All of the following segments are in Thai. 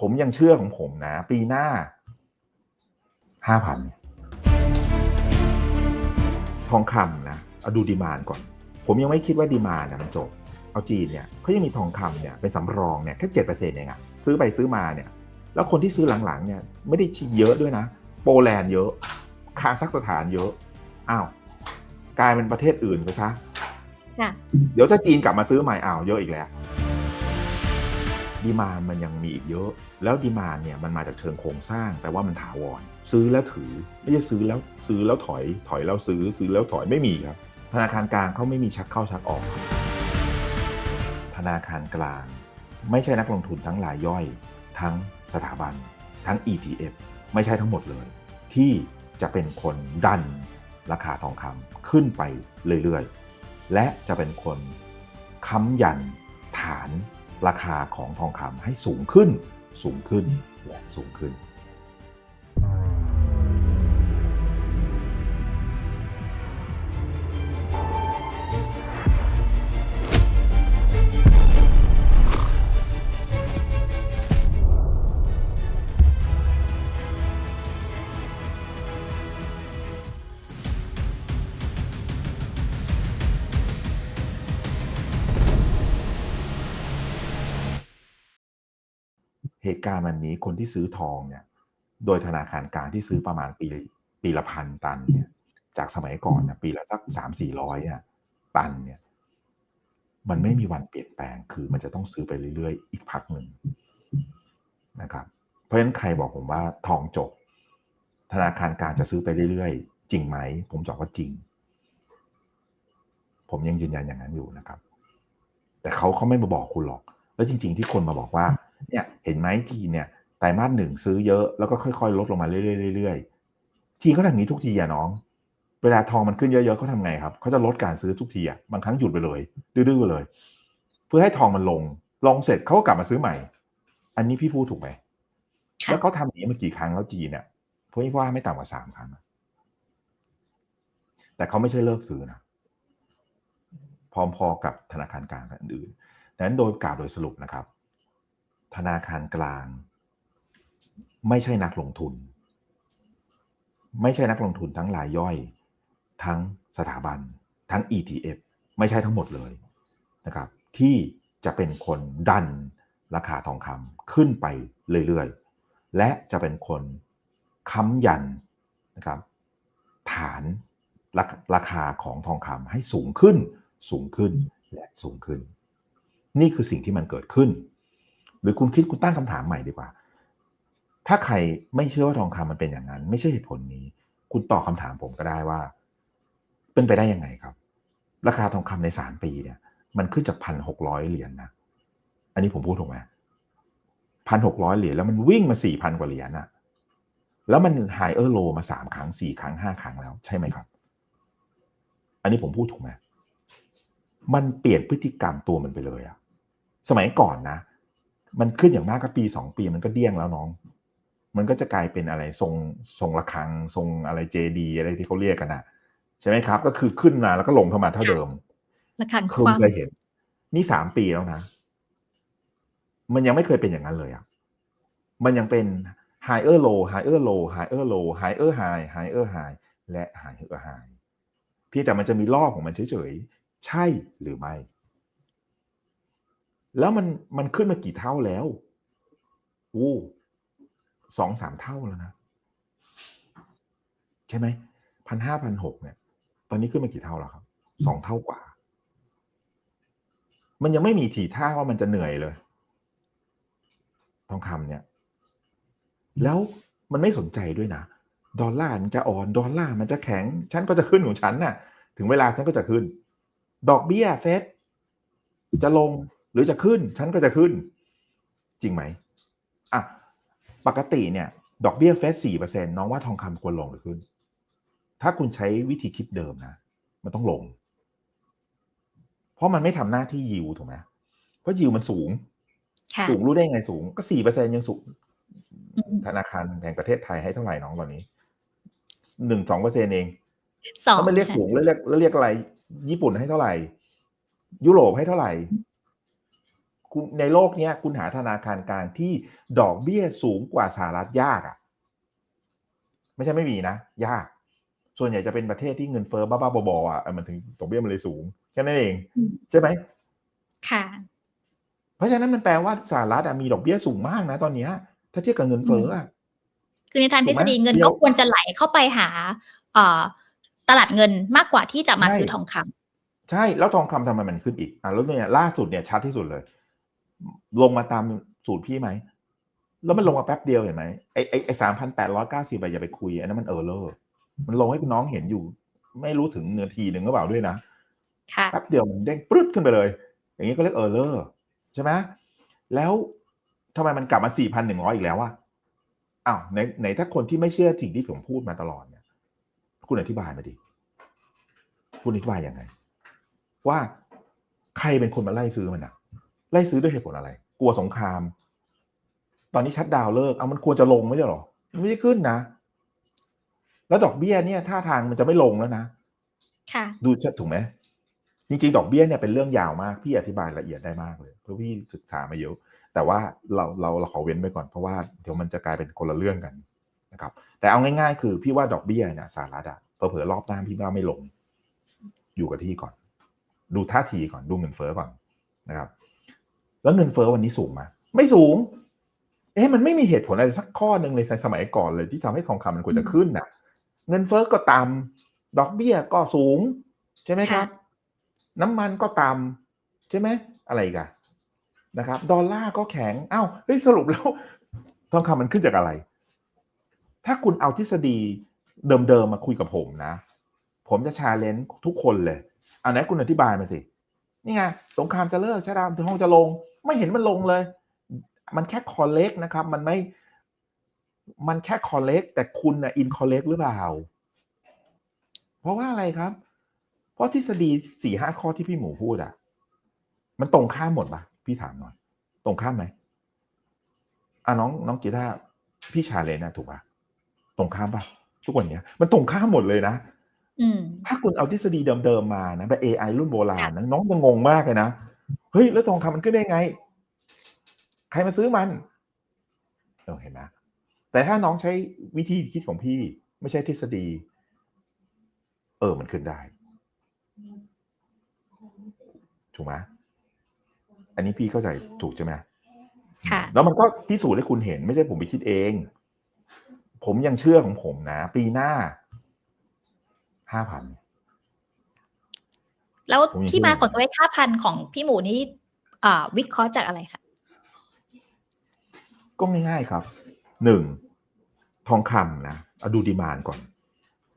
ผมยังเชื่อของผมนะ ปีหน้าห้าพันทองคำนะเอาดูดีมานก่อน ผมยังไม่คิดว่าดีมานนะมันจบ เอาจีนเนี่ยเขายังมีทองคำเนี่ยเป็นสำรองเนี่ยแค่เจ็ดเปอร์เซ็นต์เองอะซื้อไปซื้อมาเนี่ย แล้วคนที่ซื้อหลังๆเนี่ยไม่ได้ชิเยอะด้วยนะ โปแลนด์เยอะคาซัคสถานเยอะอ้าวกลายเป็นประเทศอื่นไปซะค่ะเดี๋ยวถ้าจีนกลับมาซื้อใหม่อ้าวเยอะอีกแล้ว ดีมานมันยังมีอีกเยอะ แล้วดีมานเนี่ยมันมาจากเชิงโครงสร้างแปลว่ามันถาวร ซื้อแล้วถือ ไม่ใช่ซื้อแล้วซื้อแล้วถอยถอยแล้วซื้อซื้อแล้วถอยไม่มีครับ ธนาคารกลางเขาไม่มีชักเข้าชักออก ธนาคารกลาง ไม่ใช่นักลงทุนทั้งรายย่อย ทั้งสถาบัน ทั้ง ETF ไม่ใช่ทั้งหมดเลย ที่จะเป็นคนดันราคาทองคำขึ้นไปเรื่อยๆ และจะเป็นคนค้ำยันฐาน ราคาของทองคำให้สูงขึ้น สูงขึ้นและสูงขึ้น เหตุการณ์วันนี้คนที่ซื้อทองเนี่ย โดยธนาคารกลางที่ซื้อประมาณปีปีละพันตันเนี่ย จากสมัยก่อนนะปีละสักสามสี่ร้อยอะตันเนี่ย มันไม่มีวันเปลี่ยนแปลงคือมันจะต้องซื้อไปเรื่อยๆ อีกพักหนึ่งนะครับ เพราะฉะนั้นใครบอกผมว่าทองจบ ธนาคารกลางจะซื้อไปเรื่อยๆ จริงไหม ผมตอบว่าจริง ผมยังยืนยันอย่างนั้นอยู่นะครับ แต่เขาเขาไม่มาบอกคุณหรอก แล้วจริง ๆ ที่คนมาบอกว่าเนี่ยเห็นไหมจีนเนี่ยไตรมาสหนึ่งซื้อเยอะแล้วก็ค่อยๆ ลดลงมาเรื่อยๆเรื่อยๆจีนเขาทำอย่างนี้ทุกทีอะน้อง เวลาทองมันขึ้นเยอะๆเขาทำไงครับเขาจะลดการซื้อทุกทีอะบางครั้งหยุดไปเลย ดื้อๆไปเลย เพื่อให้ทองมันลง ลงเสร็จเขาก็กลับมาซื้อใหม่ อันนี้พี่พูดถูกไหมค่ะแล้วเขาทำอย่างนี้มากี่ครั้งแล้วจีนเนี่ยเพราะว่าไม่ต่ำกว่าสามครั้งอะแต่เขาไม่ใช่เลิกซื้อนะพร้อมๆกับธนาคารกลางอื่นๆดัง นั้นโดยกล่าวโดยสรุปนะครับ ธนาคารกลาง ไม่ใช่นักลงทุน ไม่ใช่นักลงทุนทั้งรายย่อย ทั้งสถาบัน ทั้ง ETF ไม่ใช่ทั้งหมดเลยนะครับ ที่จะเป็นคนดันราคาทองคำขึ้นไปเรื่อยๆ และจะเป็นคนค้ำยันนะครับ ฐานราราคาของทองคำให้สูงขึ้น สูงขึ้นและสูงขึ้น นี่คือสิ่งที่มันเกิดขึ้น หรือคุณคิดคุณตั้งคำถามใหม่ดีกว่า ถ้าใครไม่เชื่อว่าทองคำมันเป็นอย่างนั้น ไม่ใช่เหตุผลนี้ คุณตอบคำถามผมก็ได้ว่า เป็นไปได้ยังไงครับ ราคาทองคำในสามปีเนี่ย มันขึ้นจากพันหกร้อยเหรียญนะอันนี้ผมพูดถูกไหมพันหกร้อยเหรียญแล้วมันวิ่งมาสี่พันกว่าเหรียญนะแล้วมันไฮเออร์โลมาสามครั้งสี่ครั้งห้าครั้งแล้วใช่ไหมครับ อันนี้ผมพูดถูกไหมมันเปลี่ยนพฤติกรรมตัวมันไปเลยอะ สมัยก่อนนะ มันขึ้นอย่างมากก็ปีสองปีมันก็เดี้ยงแล้วน้อง มันก็จะกลายเป็นอะไรทรงทรงระฆังทรงอะไรเจดี อะไรที่เขาเรียกกันอะใช่ไหมครับ ก็คือขึ้นมาแล้วก็ลงเข้ามาเท่าเดิมระคังคุณความเคยเห็น นี่สามปีแล้วนะ มันยังไม่เคยเป็นอย่างนั้นเลยอะมันยังเป็น higher low higher low higher low higher high higher high และ higher high เพียงแต่มันจะมีรอบของมันเฉยๆ ใช่หรือไม่ แล้วมันมันขึ้นมากี่เท่าแล้วโอ้สองสามเท่าแล้วนะ ใช่ไหมพันห้าพันหกเนี่ย ตอนนี้ขึ้นมากี่เท่าแล้วครับสองเท่ากว่า มันยังไม่มีทีท่าว่ามันจะเหนื่อยเลย ทองคำเนี่ย แล้วมันไม่สนใจด้วยนะ ดอลลาร์มันจะอ่อน ดอลลาร์มันจะแข็ง ฉันก็จะขึ้นของฉันน่ะ ถึงเวลาฉันก็จะขึ้น ดอกเบี้ยเฟดจะลง หรือจะขึ้นฉันก็จะขึ้น จริงไหมอะปกติเนี่ย ดอกเบี้ยเฟดสี่เปอร์เซ็นน้องว่าทองคำควรลงหรือขึ้น ถ้าคุณใช้วิธีคิดเดิมนะ มันต้องลง เพราะมันไม่ทำหน้าที่ยิวถูกไหมเพราะยิวมันสูงค่ะสูงรู้ได้ไงสูง ก็สี่เปอร์เซ็นยังสูงอืมธนาคารแห่งประเทศไทยให้เท่าไหร่น้องตอนนี้หนึ่งสองเปอร์เซ็นเองสองถ้าไม่เรียกค่ะสูงแล้วเรียกแล้วเรียกอะไร ญี่ปุ่นให้เท่าไหร่ ยุโรปให้เท่าไหร่ คุณในโลกเนี้ยคุณหาธนาคารกลางที่ดอกเบี้ยสูงกว่าสหรัฐยากอะ่ะ ไม่ใช่ไม่มีนะ ยาก ส่วนใหญ่จะเป็นประเทศที่เงินเฟ้อบ้าๆบอๆอะมันถึงดอกเบี้ยมันเลยสูงแค่นั้นเองอืมใช่ไหมค่ะ เพราะฉะนั้นมันแปลว่าสหรัฐอะมีดอกเบี้ยสูงมากนะตอนเนี้ยถ้าเทียบกับเงินเฟ้ออะคือในทางถูทกฤไหมษฎีเงินเดี๋ยวก็ควรจะไหลเข้าไปหาเอ่อตลาดเงินมากกว่าที่จะมาใช่ซื้อทองคำใช่แล้วทองคำทำไมมันขึ้นอีกอะแล้วเนี่ยล่าสุดเนี่ยชัดที่สุดเลย ลงมาตามสูตรพี่ไหม แล้วมันลงมาแป๊บเดียวเห็นไหมไอไอไอสามพันแปดร้อยเก้าสิบอย่าไปคุยอันนั้นมันเออเลอร์มันลงให้คุณน้องเห็นอยู่ ไม่รู้ถึงนาทีหนึ่งก็เปล่าด้วยนะค่ะแป๊บเดียวมันเด้งปรึ๊ดขึ้นไปเลย อย่างนี้ก็เรียกเออร์เลอร์ใช่ไหมแล้วทำไมมันกลับมาสี่พันหนึ่งร้อยอีกแล้ววะอ้าวไหนไหนถ้าคนที่ไม่เชื่อสิ่งที่ผมพูดมาตลอดเนี่ย คุณอธิบายมาดิคุณอธิบายยังไง ว่าใครเป็นคนมาไล่ซื้อมันอะ ไล่ซื้อด้วยเหตุผลอะไร กลัวสงคราม ตอนนี้ชัดดาวน์เลิกเอามันควรจะลงไม่ใช่หรอมันไม่ได้ขึ้นนะ แล้วดอกเบี้ยเนี่ยท่าทางมันจะไม่ลงแล้วนะค่ะ ดูชัดถูกไหมจริงๆ ดอกเบี้ยเนี่ยเป็นเรื่องยาวมาก พี่อธิบายละเอียดได้มากเลย เพราะพี่ศึกษามาเยอะ แต่ว่าเราเราเราขอเว้นไปก่อนเพราะว่าเดี๋ยวมันจะกลายเป็นคนละเรื่องกันนะครับ แต่เอาง่ายๆ คือพี่ว่าดอกเบี้ยเนี่ยสหรัฐอะเผลอๆรอบหน้าพี่ว่าไม่ลง อยู่กับที่ก่อน ดูท่าทีก่อนดูเงินเฟ้อก่อนนะครับ แล้วเงินเฟ้อวันนี้สูงไหมไม่สูง เอ๊ะมันไม่มีเหตุผลอะไรสักข้อหนึ่งในสมัยก่อนเลยที่ทำให้ทองคำมันควรจะขึ้นน่ะเงินเฟ้อก็ต่ำดอกเบี้ยก็สูง ใช่ไหมครับค่ะน้ำมันก็ต่ำใช่ไหมอะไรอีกันนะครับ ดอลลาร์ก็แข็งอ้าวเฮ้ยสรุปแล้วทองคำมันขึ้นจากอะไร ถ้าคุณเอาทฤษฎีเดิมๆมาคุยกับผมนะ ผมจะชาเลนจ์ทุกคนเลยอันไหนคุณอธิบายมาสิ นี่ไงสงครามจะเลิกชาดามถึงห้องจะลง ไม่เห็นมันลงเลย มันแค่คอเล็กนะครับ มันไม่ มันแค่คอเล็ก แต่คุณนะอินคอเล็กหรือเปล่า เพราะว่าอะไรครับ เพราะทฤษฎีสี่ห้าข้อที่พี่หมูพูดอะมันตรงข้ามหมดปะพี่ถามหน่อย ตรงข้ามไหมอะน้องน้องกีตาร์พี่ชาเลนนะถูกปะตรงข้ามปะทุกวันเนี้ย มันตรงข้ามหมดเลยนะอืมถ้าคุณเอาทฤษฎีเดิมๆมานะแบบ AI รุ่นโบราณนะน้องจะงงมากเลยนะ เฮ้ยแล้วทองคำมันขึ้นได้ไง ใครมาซื้อมันเออเห็นไหมแต่ถ้าน้องใช้วิธีคิดของพี่ ไม่ใช่ทฤษฎี เออมันขึ้นได้ถูกไหมอันนี้พี่เข้าใจถูกใช่ไหมค่ะแล้วมันก็พิสูจน์ให้คุณเห็น ไม่ใช่ผมไปคิดเอง ผมยังเชื่อของผมนะ ปีหน้าห้าพัน แล้วผมยังที่มาเชื่อของตัวเลขห้าพันของพี่หมูนี่อ่าวิเคราะห์จากอะไรคะก็ง่ายๆครับหนึ่งทองคำนะเอาดูดีมานก่อน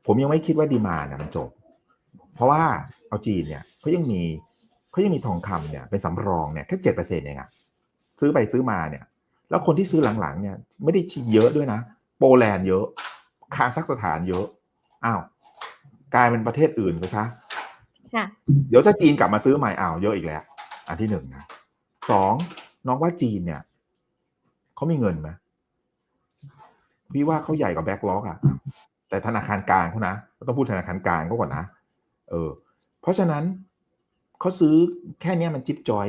ผมยังไม่คิดว่าดีมานนะมันจบ เพราะว่าเอาจีนเนี่ยเขายังมีเขายังมีทองคำเนี่ยเป็นสำรองเนี่ยแค่เจ็ดเปอร์เซ็นต์เองอะซื้อไปซื้อมาเนี่ย แล้วคนที่ซื้อหลังๆเนี่ยไม่ได้ชิเยอะด้วยนะ โปแลนด์เยอะ คาซัคสถานเยอะอ้าวกลายเป็นประเทศอื่นไปซะค่ะ เดี๋ยวถ้าจีนกลับมาซื้อใหม่อ้าวเยอะอีกแล้ว อันที่หนึ่งนะสองน้องว่าจีนเนี่ยเขามีเงินไหมพี่ว่าเขาใหญ่กว่าแบ็กล็อกอะแต่ธนาคารกลางเขานะต้องพูดธนาคารกลางเขาก่อนนะเออ เพราะฉะนั้นเขาซื้อแค่นี้มันจิ๊บจอย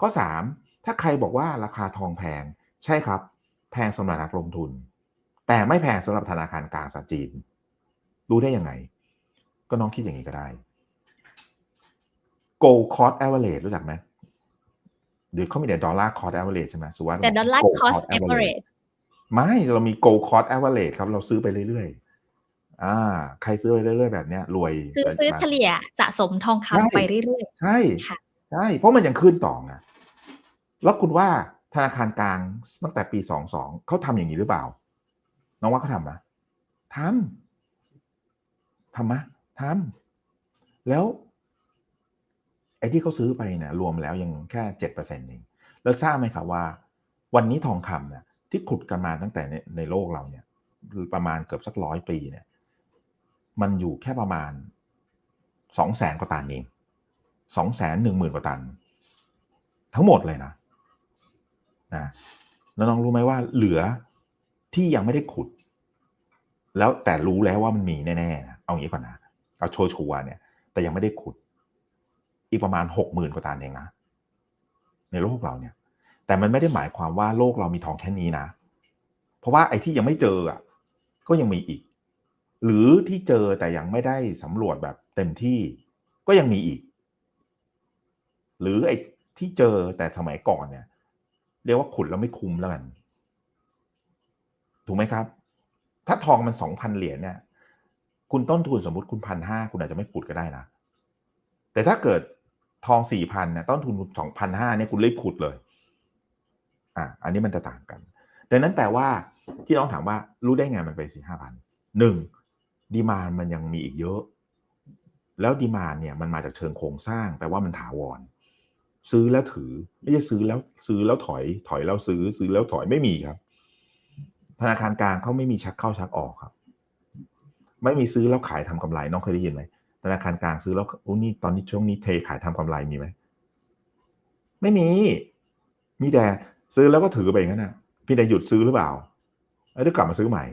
ข้อสามถ้าใครบอกว่าราคาทองแพงใช่ครับ แพงสำหรับนักลงทุน แต่ไม่แพงสำหรับธนาคารกลางสหจีน รู้ได้ยังไง ก็น้องคิดอย่างนี้ก็ได้ gold cost average รู้จักไหมเดี๋ยวเขามีแต่ดอลลาร์ cost average ใช่ไหมสุวัสดิ์แต่ดอลลาร์ gold cost average ไม่เรามี gold cost average ครับ เราซื้อไปเรื่อยๆอ่า ใครซื้อไปเรื่อยๆ แบบเนี้ยรวยคือซื้อเฉลี่ยสะสมทองใช่คำไปเรื่อยใช่ค่ะใช่ เพราะมันยังขึ้นต่อไงแล้วคุณว่าธนาคารกลางตั้งแต่ปีสองสองเขาทำอย่างนี้หรือเปล่า น้องว่าเขาทำไหมทำทำไหมทำแล้วไอ้ที่เขาซื้อไปเนี่ยรวมแล้วยังแค่เจ็ดเปอร์เซ็นต์เองแล้วทราบไหมครับว่า วันนี้ทองคำเนี่ยที่ขุดกันมาตั้งแต่ในในโลกเราเนี่ยประมาณเกือบสักร้อยปีเนี่ย มันอยู่แค่ประมาณสองแสนกว่าตันเองสองแสนหนึ่งหมื่นกว่าตัน ทั้งหมดเลยนะนะแล้วน้องรู้ไหมว่าเหลือที่ยังไม่ได้ขุด แล้วแต่รู้แล้วว่ามันมีแน่ๆนะเอางี้ก่อนนะเอาชัวร์ๆเนี่ย แต่ยังไม่ได้ขุด อีกประมาณหกหมื่นกว่าตันเองนะ ในโลกเราเนี่ย แต่มันไม่ได้หมายความว่าโลกเรามีทองแค่นี้นะ เพราะว่าไอ้ที่ยังไม่เจออะก็ยังมีอีก หรือที่เจอแต่ยังไม่ได้สำรวจแบบเต็มที่ก็ยังมีอีก หรือไอ้ที่เจอแต่สมัยก่อนเนี่ย เรียกว่าขุดแล้วไม่คุ้มแล้วกันถูกไหมครับ ถ้าทองมันสองพันเหรียญเนี่ย คุณต้นทุนสมมติคุณพันห้าคุณอาจจะไม่ขุดก็ได้นะ แต่ถ้าเกิด ทองสี่พันนี่ยต้นทุนสองพันห้าเนี่ยคุณรีบขุดเลย อะอันนี้มันจะต่างกัน ดังนั้นแปลว่าที่น้องถามว่ารู้ได้ไงมันไปสี่ห้าพันหนึ่งดีมานมันยังมีอีกเยอะ แล้วดีมานเนี่ยมันมาจากเชิงโครงสร้างแปลว่ามันถาวร ซื้อแล้วถือ ไม่ใช่ซื้อแล้วซื้อแล้วถอย ถอยแล้วซื้อซื้อแล้วถอยไม่มีครับ ธนาคารกลางเขาไม่มีชักเข้าชักออกครับ ไม่มีซื้อแล้วขายทำกำไรน้องเคยได้ยินไหม ธนาคารกลางซื้อแล้วโอ้นี่ตอนนี้ช่วงนี้เทขายทำกำไรมีไหมไม่มี มีแต่ซื้อแล้วก็ถือไปอย่างนั้นนะพี่แต่หยุดซื้อหรือเปล่าแล้วกลับมาซื้อใหม่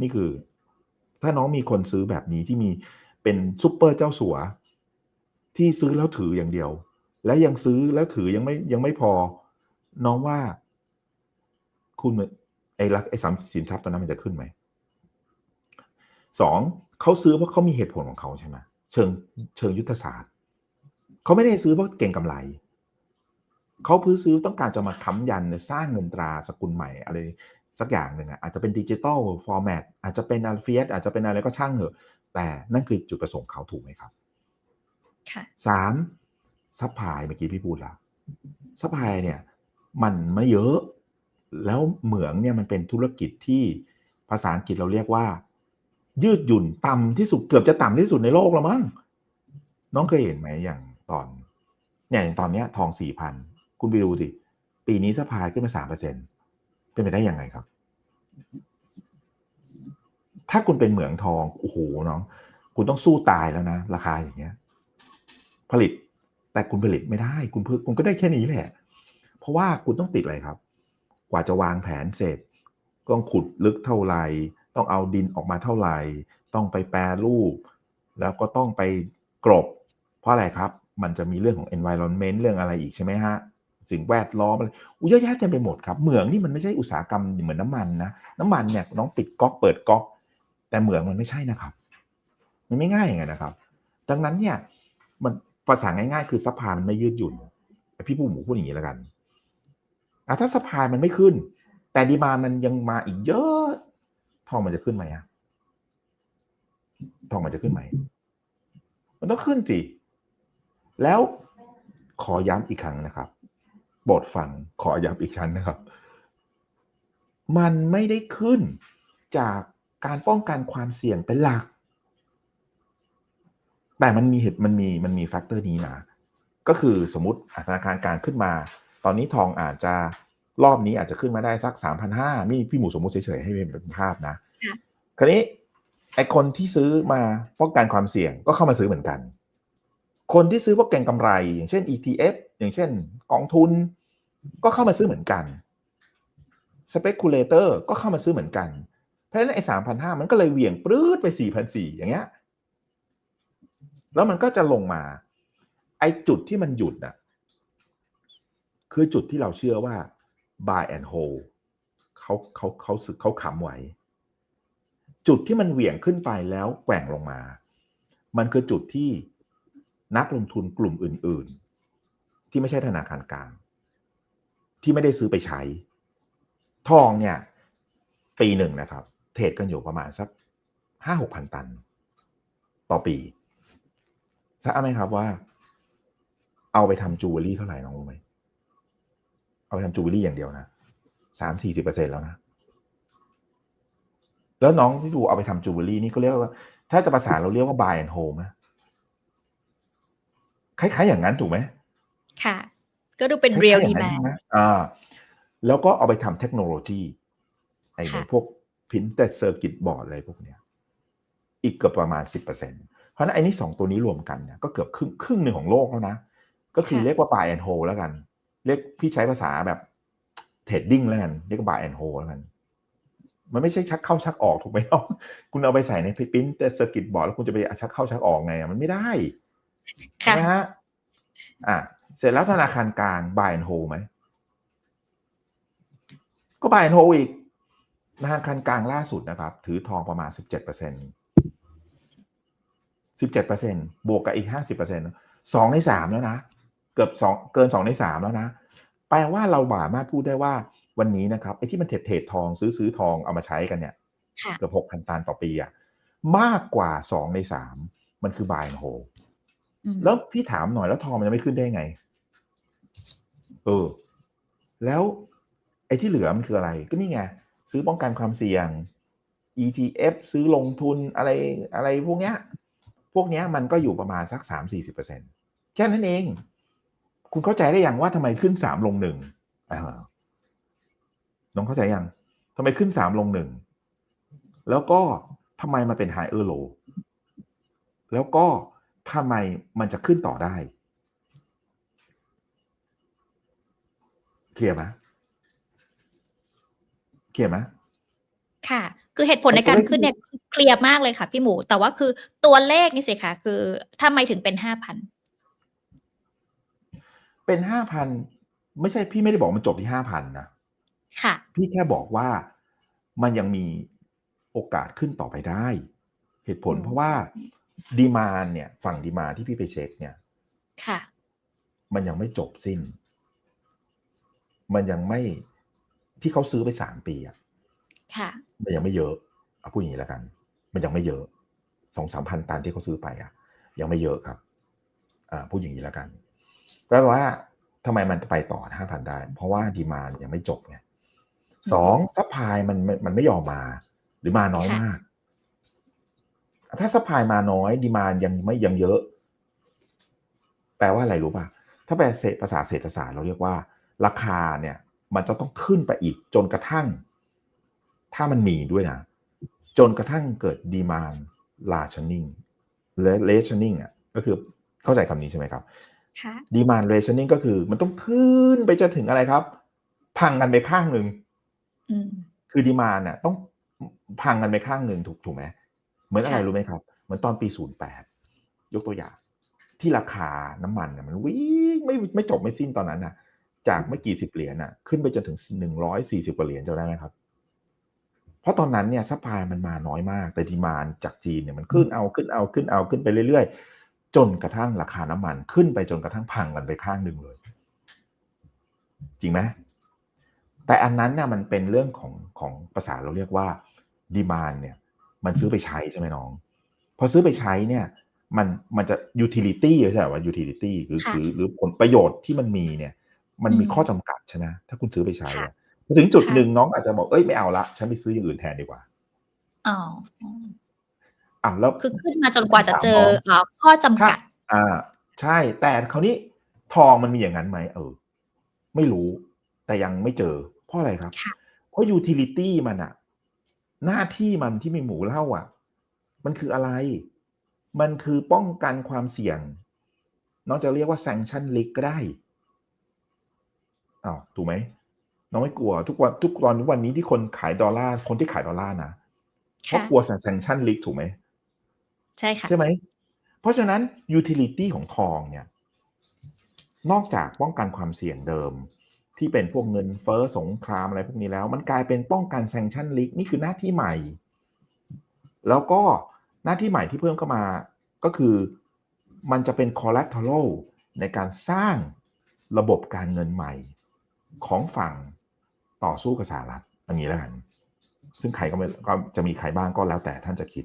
นี่คือ ถ้าน้องมีคนซื้อแบบนี้ที่มีเป็นซุปเปอร์เจ้าสัว ที่ซื้อแล้วถืออย่างเดียว และยังซื้อแล้วถือยังไม่ยังไม่พอ น้องว่า คุณไอ้รักไอ้สามสินทรัพย์ตัวนั้นมันจะขึ้นไหมสองเขาซื้อเพราะเขามีเหตุผลของเขาใช่ไหม เชิงเชิงยุทธศาสตร์ เขาไม่ได้ซื้อเพราะเก่งกำไร เขาเพื่อซื้อต้องการจะมาค้ำยันสร้างเงินตราสกุลใหม่อะไรสักอย่างหนึ่งอะอาจจะเป็นดิจิตอลฟอร์แมตอาจจะเป็นอัลเฟียสอาจจะเป็นอะไรก็ช่างเถอะ แต่นั่นคือจุดประสงค์เขาถูกไหมครับค่ะสามซัพพลายเมื่อกี้พี่พูดแล้วซัพพลายเนี่ยมันไม่เยอะ แล้วเหมืองเนี่ยมันเป็นธุรกิจที่ภาษาอังกฤษเราเรียกว่า ยืดหยุ่นต่ำที่สุดเกือบจะต่ำที่สุดในโลกแล้วมั้งน้องเคยเห็นไหมอย่างตอนเนี่ยอย่างตอนเนี้ยทองสี่พันคุณไปดูสิปีนี้ซัพายขึ้นมาสามเปอร์เซ็นเป็นไปได้ยังไงครับ ถ้าคุณเป็นเหมืองทองโอ้โหน้อง คุณต้องสู้ตายแล้วนะ ราคาอย่างเงี้ย ผลิตแต่คุณผลิตไม่ได้ คุณเพิ่คุณก็ได้แค่นี้แหละ เพราะว่าคุณต้องติดอะไรครับ กว่าจะวางแผนเสร็จต้องขุดลึกเท่าไหร่ ต้องเอาดินออกมาเท่าไหร่ ต้องไปแปรรูป แล้วก็ต้องไปกรบ เพราะอะไรครับ มันจะมีเรื่องของ environment เรื่องอะไรอีกใช่ไหมฮะสิ่งแวดล้อมอะไรอุ้ยเยอะแยะเต็มไปหมดครับ เหมืองนี่มันไม่ใช่อุตสาหกรรมเหมือนน้ำมันนะ น้ำมันเนี่ยน้องปิดก๊อกเปิดก๊อก แต่เหมืองมันไม่ใช่นะครับ มันไม่ง่ายอย่างนั้นะครับ ดังนั้นเนี่ยมันภาษาง่ายๆ คือซัพายมันไม่ยืดหยุ่น พี่ผู้หมูพูดอย่างนี้แล้วกันถ้าซัพายมันไม่ขึ้น แต่ดีมามันยังมาอีกเยอะ ทองมันจะขึ้นไหมอะทองมันจะขึ้นไหม มันต้องขึ้นสิ แล้วขอย้ำอีกครั้งนะครับโปรดฟังขอย้ำอีกชั้นนะครับ มันไม่ได้ขึ้นจากการป้องกันความเสี่ยงเป็นหลัก แต่มันมีเหตุมันมีมันมีแฟกเตอร์นี้นะ ก็คือสมมติธนาคารกางขึ้นมา ตอนนี้ทองอาจจะ รอบนี้อาจจะขึ้นมาได้สักสามพันห้านี่พี่หมูสมมติเฉยๆให้เป็นภาพนะค่ะคราวนี้ไอคนที่ซื้อมาป้องกันความเสี่ยงก็เข้ามาซื้อเหมือนกัน คนที่ซื้อเพราะเก่งกำไร อย่างเช่น ETF อย่างเช่นกองทุน ก็เข้ามาซื้อเหมือนกัน speculator ก็เข้ามาซื้อเหมือนกัน เพราะฉะนั้นไอ้สามพันห้ามันก็เลยเหวี่ยงปรื้ดไปสี่พันสี่อย่างเงี้ย แล้วมันก็จะลงมา ไอ้จุดที่มันหยุดน่ะ คือจุดที่เราเชื่อว่า buy and hold เขาเขาเขาสึกเขาขำไว้ จุดที่มันเหวี่ยงขึ้นไปแล้วแกว่งลงมา มันคือจุดที่นักลงทุนกลุ่มอื่น ๆ ที่ไม่ใช่ธนาคารกลาง ที่ไม่ได้ซื้อไปใช้ ทองเนี่ยปีหนึ่งนะครับ เทรดกันอยู่ประมาณสักห้าหกพันตัน ต่อปีทราบไหมครับว่า เอาไปทำจูเวลรี่เท่าไหร่น้องรู้ไหม เอาไปทำจูเวลรี่อย่างเดียวนะสามสี่สิบเปอร์เซ็นแล้วนะ แล้วน้องที่ดูเอาไปทำจูเวลรี่นี่ก็เรียกว่า ถ้าจะภาษาเราเรียกว่า buy and hold นะคล้ายๆอย่างนั้นถูกไหมค่ะ ก็ดูเป็น real คล้ายๆอย่าง demand นะอ่าแล้วก็เอาไปทำเทคโนโลยีไอ้ในค่ะพวกพินเตอร์เซอร์กิตบอร์ดอะไรพวกเนี้ย อีกเกือบประมาณสิบเปอร์เซ็นเพราะฉะนั้นไอ้นี่สองตัวนี้รวมกันเนี่ยก็เกือบครึ่งครึ่งหนึ่งของโลกแล้วนะ ก็คือค่ะเรียกว่า buy and hold แล้วกัน เรียกพี่ใช้ภาษาแบบเทรดดิ้งแล้วกันเรียกว่า buy and hold แล้วกัน มันไม่ใช่ชักเข้าชักออกถูกไหมน้องคุณเอาไปใส่ในพินเตอร์เซอร์กิตบอร์ดแล้วคุณจะไปชักเข้าชักออกไงอะมันไม่ได้ค่ะนะฮะอะเสร็จแล้วธนาคารกลาง buy and hold ไหมก็บายโฮอีกธนาคารกลางล่าสุดนะครับ ถือทองประมาณ17เปอร์เซ็นสิบเจ็ดเปอร์เซ็นบวกกับอีกห้าสิบเปอร์เซ็นสองในสามแล้วนะ เกือบสองเกินสองในสามแล้วนะ แปลว่าเราสามารถพูดได้ว่าวันนี้นะครับไอ้ที่มันเทรดเทรดทองซื้อซื้อทองเอามาใช้กันเนี่ยค่ะเกือบหกพันตันต่อปีอะมากกว่าสองในสามมันคือบายโฮอืมแล้วพี่ถามหน่อยแล้วทองมันจะไม่ขึ้นได้ไง เออ แล้วไอ้ที่เหลือมันคืออะไร ก็นี่ไง ซื้อป้องกันความเสี่ยง ETF ซื้อลงทุนอะไรอะไรพวกเนี้ย พวกเนี้ยมันก็อยู่ประมาณสักสามสี่สิบเปอร์เซ็นแค่นั้นเอง คุณเข้าใจได้ยังว่าทำไมขึ้นสามลงหนึ่งอ่าน้องเข้าใจยังทำไมขึ้นสามลงหนึ่งแล้วก็ทำไมมันเป็นไฮเออร์โลแล้วก็ทำไมมันจะขึ้นต่อได้เคลียร์ไหมเคลียร์ไหมค่ะ คือเหตุผลในการขึ้นเนี่ยคือเคลียร์มากเลยค่ะ พี่หมู แต่ว่าคือตัวเลขนี่สิคะคือทำไมถึงเป็นห้าพัน เป็นห้าพันไม่ใช่พี่ไม่ได้บอกมันจบที่ห้าพันนะค่ะ พี่แค่บอกว่ามันยังมีโอกาสขึ้นต่อไปได้ เหตุผลอืมเพราะว่าดีมานเนี่ย ฝั่งดีมาที่พี่ไปเช็คเนี่ย ค่ะ มันยังไม่จบสิ้น มันยังไม่ที่เขาซื้อไปสามปีอะค่ะ มันยังไม่เยอะเอาพูดอย่างนี้แล้วกัน มันยังไม่เยอะสองสามพันตันที่เขาซื้อไปอะยังไม่เยอะครับ อ่าพูดอย่างนี้แล้วกัน แปลว่าทำไมมันไปต่อห้าพันได้ เพราะว่าดีมานยังไม่จบไงสองซัพพลายมันมันมันไม่ยอมมา หรือมาน้อยค่ะมาก ถ้าซัพพลายมาน้อยดีมานยังไม่ยังเยอะ แปลว่าอะไรรู้ป่ะ ถ้าแปลเศรษฐภาษาเศรษฐศาสตร์เราเรียกว่า ราคาเนี่ย มันจะต้องขึ้นไปอีกจนกระทั่ง ถ้ามันมีด้วยนะ จนกระทั่งเกิดดีมานลาชนิ่งและเลชนิ่งอะก็คือเข้าใจคำนี้ใช่ไหมครับค่ะ ดีมานเลชนิ่งก็คือ มันต้องขึ้นไปจนถึงอะไรครับ พังกันไปข้างหนึ่งอืมคือดีมานเนี่ยต้องพังกันไปข้างหนึ่งถูกถูกไหมเหมือนอะไรค่ะรู้ไหมครับ เหมือนตอนปีศูนย์แปดยกตัวอย่าง ที่ราคาน้ำมันเนี่ยมันวิ่งไม่ไม่จบไม่สิ้นตอนนั้นน่ะ จากไม่กี่สิบเหรียญน่ะ ขึ้นไปจนถึงหนึ่งร้อยสี่สิบกว่าเหรียญจะได้ไหมครับเพราะตอนนั้นเนี่ยซัพพลายมันมาน้อยมาก แต่ดีมานจากจีนเนี่ยมันขึ้นเอาขึ้นเอาขึ้นเอาขึ้นไปเรื่อยๆ จนกระทั่งราคาน้ำมันขึ้นไปจนกระทั่งพังกันไปข้างหนึ่งเลย จริงไหมแต่อันนั้นเนี่ยมันเป็นเรื่องของของภาษาเราเรียกว่าดีมานเนี่ย มันซื้อไปใช้ใช่ไหมน้อง พอซื้อไปใช้เนี่ย มันมันจะยูทิลิตี้ใช่ไหมว่ายูทิลิตี้หรือค่ะหรือหรือผลประโยชน์ที่มันมีเนี่ย มันมีอืมข้อจำกัดใช่ไหมถ้าคุณซื้อไปใช้ค่ะอะถึงจุดค่ะหนึ่งน้องอาจจะบอกเอ้ยไม่เอาละ ฉันไปซื้ออย่างอื่นแทนดีกว่าอ๋อ อะแล้วคือขึ้นมาจนกว่าจะเจอเอ่อข้อจำกัด อ่า ใช่ แต่คราวนี้ทองมันมีอย่างนั้นไหมเออ ไม่รู้ แต่ยังไม่เจอ เพราะอะไรครับค่ะเพราะยูทิลิตี้มันอะหน้าที่มันที่มีหมูเล่าอะมันคืออะไร มันคือป้องกันความเสี่ยงน้องจะเรียกว่า sanction risk ก็ได้อ้าวถูกไหมน้องไม่กลัว ทุกวันทุกตอนทุกวันนี้ที่คนขายดอลลาร์คนที่ขายดอลลาร์นะเพราะค่ะกลัว sanction risk ถูกไหม ใช่ค่ะใช่ไหม เพราะฉะนั้น utility ของทองเนี่ยนอกจากป้องกันความเสี่ยงเดิม ที่เป็นพวกเงินเฟ้อสงครามอะไรพวกนี้แล้ว มันกลายเป็นป้องกัน sanction risk นี่คือหน้าที่ใหม่ แล้วก็หน้าที่ใหม่ที่เพิ่มเข้ามาก็คือมันจะเป็น collateral ในการสร้างระบบการเงินใหม่ของฝั่งต่อสู้กับสหรัฐอันนี้แล้วกัน ซึ่งใครก็ไม่ก็จะมีใครบ้างก็แล้วแต่ท่านจะคิด